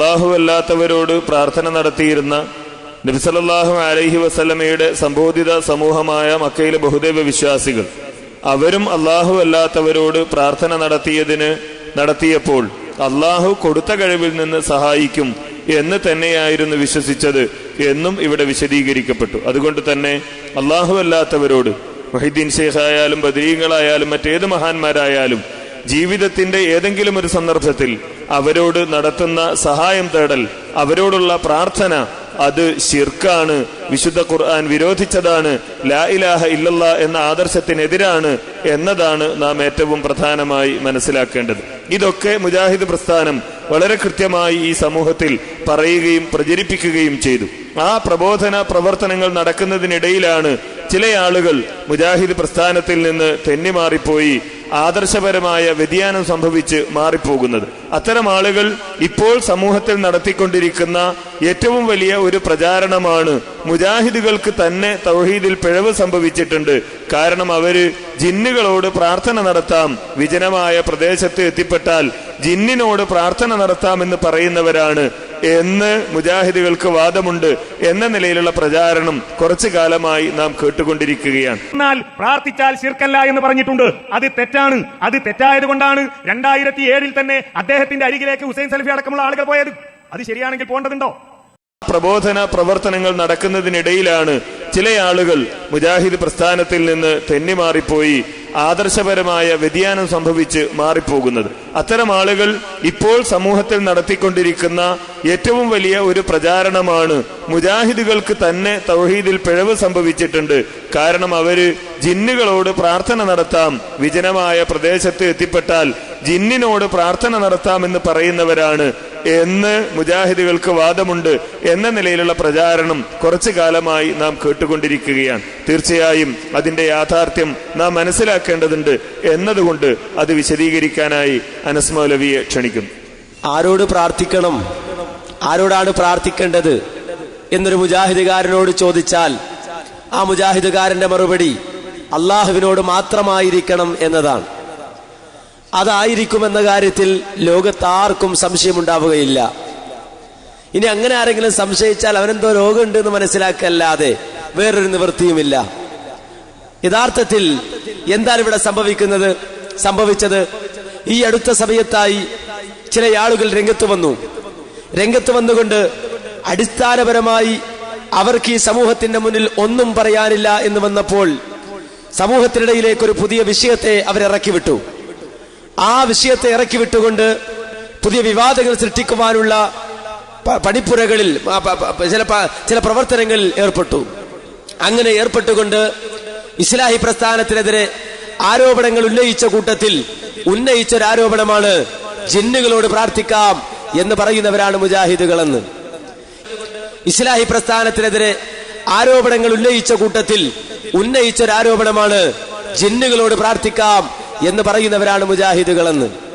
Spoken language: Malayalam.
അള്ളാഹു അല്ലാത്തവരോട് പ്രാർത്ഥന നടത്തിയിരുന്ന നബിസലല്ലാഹു അലൈഹി വസല്ലമയുടെ സംബോധിത സമൂഹമായ മക്കയിലെ ബഹുദൈവ വിശ്വാസികൾ അവരും അള്ളാഹു അല്ലാത്തവരോട് പ്രാർത്ഥന നടത്തിയതിന് നടത്തിയപ്പോൾ അള്ളാഹു കൊടുത്ത കഴിവിൽ നിന്ന് സഹായിക്കും എന്ന് തന്നെയായിരുന്നു വിശ്വസിച്ചത് എന്നും ഇവിടെ വിശദീകരിക്കപ്പെട്ടു. അതുകൊണ്ട് തന്നെ അള്ളാഹു അല്ലാത്തവരോട് മഹിദ്ദീൻ ഷെയ്ഖ് ആയാലും മറ്റേത് മഹാന്മാരായാലും ജീവിതത്തിന്റെ ഏതെങ്കിലും ഒരു സന്ദർഭത്തിൽ അവരോട് നടത്തുന്ന സഹായം തേടൽ അവരോടുള്ള പ്രാർത്ഥന അത് ശിർക്കാണ്. വിശുദ്ധ ഖുർആൻ വിരോധിച്ചതാണ്. ലാ ഇലാഹ ഇല്ലല്ല എന്ന ആദർശത്തിനെതിരാണ് എന്നതാണ് നാം ഏറ്റവും പ്രധാനമായി മനസ്സിലാക്കേണ്ടത്. ഇതൊക്കെ മുജാഹിദ് പ്രസ്ഥാനം വളരെ കൃത്യമായി ഈ സമൂഹത്തിൽ പറയുകയും പ്രചരിപ്പിക്കുകയും ചെയ്തു. ആ പ്രബോധന പ്രവർത്തനങ്ങൾ നടക്കുന്നതിനിടയിലാണ് ചില ആളുകൾ മുജാഹിദ് പ്രസ്ഥാനത്തിൽ നിന്ന് തെന്നിമാറിപ്പോയി ആദർശപരമായ വ്യതിയാനം സംഭവിച്ച് മാറിപ്പോകുന്നത്. അത്തരം ആളുകൾ ഇപ്പോൾ സമൂഹത്തിൽ നടത്തിക്കൊണ്ടിരിക്കുന്ന ഏറ്റവും വലിയ ഒരു പ്രചാരണമാണ് മുജാഹിദുകൾക്ക് തന്നെ തൗഹീദിൽ പിഴവ് സംഭവിച്ചിട്ടുണ്ട്. കാരണം അവർ ജിന്നുകളോട് പ്രാർത്ഥന നടത്താം വിജനമായ പ്രദേശത്ത് എത്തിപ്പെട്ടാൽ ജിന്നിനോട് പ്രാർത്ഥന നടത്താമെന്ന് പറയുന്നവരാണ് എന്ന് മുജാഹിദുകൾക്ക് വാദമുണ്ട് എന്ന നിലയിലുള്ള പ്രചാരണം കുറച്ചു കാലമായി നാം കേട്ടുകൊണ്ടിരിക്കുകയാണ്. എന്നാൽ പ്രാർത്ഥിച്ചാൽ ശിർക്കല്ല എന്ന് പറഞ്ഞിട്ടുണ്ട്. അത് തെറ്റാണ്. അത് തെറ്റായത് കൊണ്ടാണ് രണ്ടായിരത്തി ഏഴിൽ തന്നെ അദ്ദേഹത്തിന്റെ അരികിലേക്ക് ഹുസൈൻ സൽഫി അടക്കമുള്ള ആളുകൾ പോയത്. അത് ശരിയാണെങ്കിൽ പോകേണ്ടതുണ്ടോ? പ്രബോധന പ്രവർത്തനങ്ങൾ നടക്കുന്നതിനിടയിലാണ് ചില ആളുകൾ മുജാഹിദ് പ്രസ്ഥാനത്തിൽ നിന്ന് തെന്നിമാറിപ്പോയി ആദർശപരമായ വ്യതിയാനം സംഭവിച്ച് മാറിപ്പോകുന്നത്. അത്തരം ആളുകൾ ഇപ്പോൾ സമൂഹത്തിൽ നടത്തിക്കൊണ്ടിരിക്കുന്ന ഏറ്റവും വലിയ ഒരു പ്രചാരണമാണ് മുജാഹിദുകൾക്ക് തന്നെ തൗഹീദിൽ പിഴവ് സംഭവിച്ചിട്ടുണ്ട്. കാരണം അവർ ജിന്നുകളോട് പ്രാർത്ഥന നടത്താം വിജനമായ പ്രദേശത്ത് എത്തിപ്പെട്ടാൽ ജിന്നിനോട് പ്രാർത്ഥന നടത്താമെന്ന് പറയുന്നവരാണ് എന്ന് മുജാഹിദുകൾക്ക് വാദമുണ്ട് എന്ന നിലയിലുള്ള പ്രചാരണം കുറച്ചു കാലമായി നാം കേട്ടുകൊണ്ടിരിക്കുകയാണ്. തീർച്ചയായും അതിന്റെ യാഥാർത്ഥ്യം നാം മനസ്സിലാക്കേണ്ടതുണ്ട് എന്നതുകൊണ്ട് അത് വിശദീകരിക്കാനായി അനസ് മൗലവിയെ ക്ഷണിക്കുന്നു. ആരോട് പ്രാർത്ഥിക്കണം? ആരോടാണ് പ്രാർത്ഥിക്കേണ്ടത്? എന്നൊരു മുജാഹിദുകാരനോട് ചോദിച്ചാൽ ആ മുജാഹിദുകാരന്റെ മറുപടി അള്ളാഹുവിനോട് മാത്രമായിരിക്കണം എന്നതാണ്. അതായിരിക്കുമെന്ന കാര്യത്തിൽ ലോകത്താർക്കും സംശയമുണ്ടാവുകയില്ല. ഇനി അങ്ങനെ ആരെങ്കിലും സംശയിച്ചാൽ അവനെന്തോ രോഗമുണ്ട് എന്ന് മനസ്സിലാക്കല്ലാതെ വേറൊരു നിവൃത്തിയുമില്ല. യഥാർത്ഥത്തിൽ എന്താണ് ഇവിടെ സംഭവിക്കുന്നത്? സംഭവിച്ചത് ഈ അടുത്ത സമയത്തായി ചില ആളുകൾ രംഗത്ത് വന്നു. രംഗത്ത് വന്നുകൊണ്ട് അടിസ്ഥാനപരമായി അവർക്ക് ഈ സമൂഹത്തിന്റെ മുന്നിൽ ഒന്നും പറയാനില്ല എന്ന് വന്നപ്പോൾ സമൂഹത്തിനിടയിലേക്ക് ഒരു പുതിയ വിഷയത്തെ അവരിറക്കി വിട്ടു ആ വിഷയത്തെ ഇറക്കി വിട്ടുകൊണ്ട് പുതിയ വിവാദങ്ങൾ സൃഷ്ടിക്കുവാനുള്ള പണിപ്പുരകളിൽ ചില ചില പ്രവർത്തനങ്ങളിൽ ഏർപ്പെട്ടു. അങ്ങനെ ഏർപ്പെട്ടുകൊണ്ട് ഇസ്ലാഹി പ്രസ്ഥാനത്തിനെതിരെ ആരോപണങ്ങൾ ഉന്നയിച്ച കൂട്ടത്തിൽ ഉന്നയിച്ച ഒരു ആരോപണമാണ് ജിന്നുകളോട് പ്രാർത്ഥിക്കാം എന്ന് പറയുന്നവരാണ് മുജാഹിദുകളെന്ന്. ഇസ്ലാഹി പ്രസ്ഥാനത്തിനെതിരെ ആരോപണങ്ങൾ ഉന്നയിച്ച കൂട്ടത്തിൽ ഉന്നയിച്ച ഒരു ആരോപണമാണ് ജിന്നുകളോട് പ്രാർത്ഥിക്കാം എന്ന് പറയുന്നവരാണ് മുജാഹിദുകളെന്ന്.